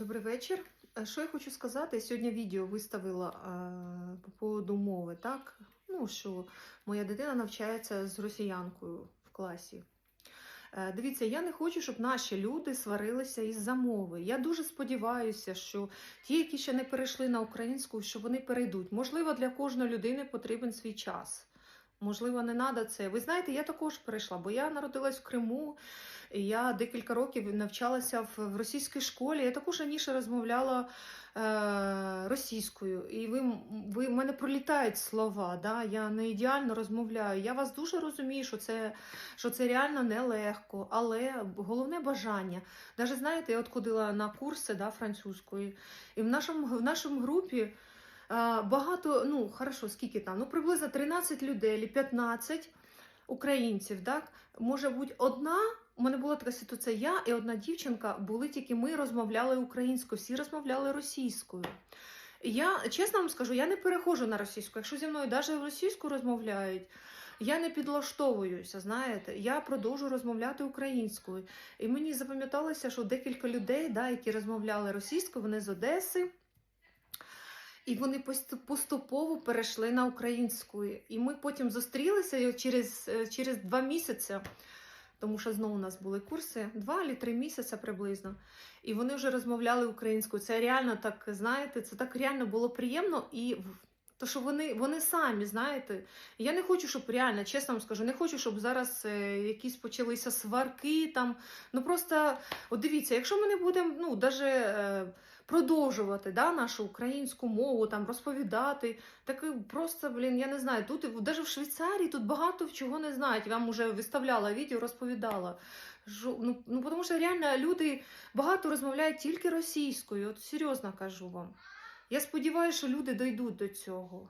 Добрий вечір. Е, Що я хочу сказати? Сьогодні відео виставила е, по поводу мови, так? Ну, що моя дитина навчається з росіянкою в класі. Е, Дивіться, я не хочу, щоб наші люди сварилися із-за мови. Я дуже сподіваюся, що ті, які ще не перейшли на українську, що вони перейдуть. Можливо, для кожної людини потрібен свій час. Можливо, не треба це. Ви знаєте, я також перейшла, бо я народилась в Криму. і Я декілька років навчалася в, російській школі. Я також раніше розмовляла е, російською, і ви, ви в мене пролітають слова. Да? Я не ідеально розмовляю. Я вас дуже розумію, що це, що це реально нелегко, але головне бажання. Навіть знаєте, я от ходила на курси да, французької, і в нашому, в нашому групі. А, Багато, ну хорошо, скільки там? Ну, приблизно 13 людей, чи 15 українців, так? Може бути одна. У мене була така ситуація, я і одна дівчинка були тільки ми розмовляли українською, всі розмовляли російською. Я чесно вам скажу, я не переходжу на російську. Якщо зі мною навіть російську розмовляють, я не підлаштовуюся, знаєте, я продовжую розмовляти українською. І мені запам'яталося, що декілька людей, да, які розмовляли російською, вони з Одеси. І вони поступово перейшли на українську. І ми потім зустрілися через, е, через два місяці, тому що знову у нас були курси, два чи три місяці приблизно. І вони вже розмовляли українською. Це реально так, знаєте, це так реально було приємно. І то, що вони, вони самі, знаєте, я не хочу, щоб реально, чесно вам скажу, не хочу, щоб зараз е, якісь почалися сварки там. Ну просто, от дивіться, якщо ми не будемо, ну, даже. Продовжувати да, нашу українську мову, там розповідати. Так просто, блін, я не знаю, тут навіть в Швейцарії тут багато чого не знають. Вам вже виставляла відео, розповідала. Ну, ну тому що реально люди багато розмовляють тільки російською. От серйозно кажу вам. Я сподіваюся, що люди дійдуть до цього.